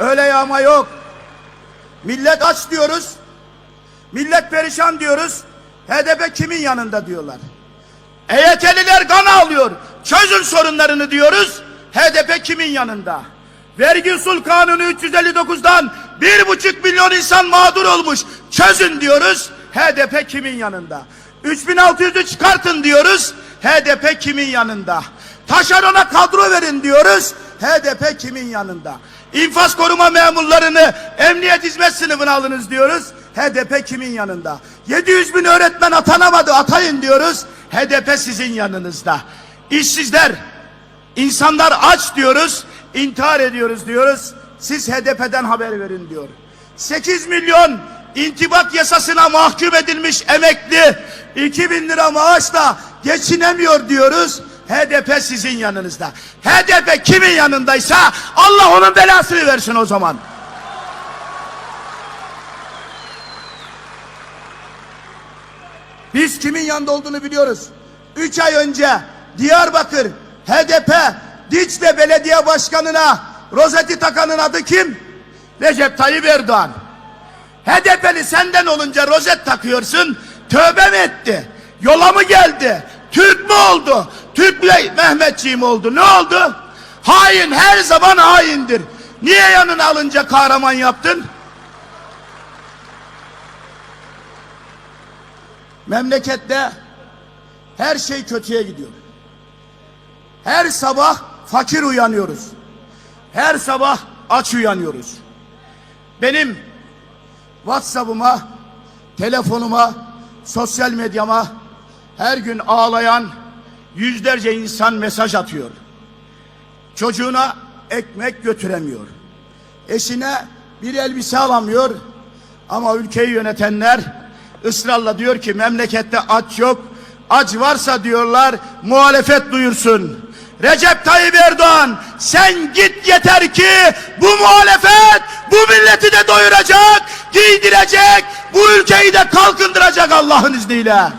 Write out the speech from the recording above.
Öyle yağma yok. Millet aç diyoruz. Millet perişan diyoruz. HDP kimin yanında diyorlar. EYT'liler kan ağlıyor. Çözün sorunlarını diyoruz. HDP kimin yanında? Vergi usul kanunu 359'dan bir buçuk milyon insan mağdur olmuş. Çözün diyoruz. HDP kimin yanında? 3600'ü çıkartın diyoruz. HDP kimin yanında? Taşerona kadro verin diyoruz. HDP kimin yanında? İnfaz koruma memurlarını emniyet hizmet sınıfına alınız diyoruz. HDP kimin yanında? 700 bin öğretmen atanamadı atayın diyoruz. HDP sizin yanınızda. İşsizler, insanlar aç diyoruz, intihar ediyoruz diyoruz. Siz HDP'den haber verin diyor. 8 milyon intibak yasasına mahkum edilmiş emekli 2000 lira maaşla geçinemiyor diyoruz. HDP sizin yanınızda. HDP kimin yanındaysa Allah onun belasını versin o zaman. Biz kimin yanında olduğunu biliyoruz. Üç ay önce Diyarbakır HDP Dicle Belediye Başkanı'na rozeti takanın adı kim? Recep Tayyip Erdoğan. HDP'li senden olunca rozet takıyorsun. Tövbe mi etti? Yola mı geldi? Türk mü oldu? Türk bile Mehmetçiği mi oldu? Ne oldu? Hain her zaman haindir. Niye yanına alınca kahraman yaptın? Memlekette her şey kötüye gidiyor. Her sabah fakir uyanıyoruz. Her sabah aç uyanıyoruz. Benim WhatsApp'ıma, telefonuma, sosyal medyama her gün ağlayan yüzlerce insan mesaj atıyor. Çocuğuna ekmek götüremiyor. Eşine bir elbise alamıyor. Ama ülkeyi yönetenler ısrarla diyor ki memlekette aç yok. Aç varsa diyorlar muhalefet duyursun. Recep Tayyip Erdoğan sen git yeter ki bu muhalefet bu milleti de doyuracak, giydirecek, bu ülkeyi de kalkındıracak Allah'ın izniyle.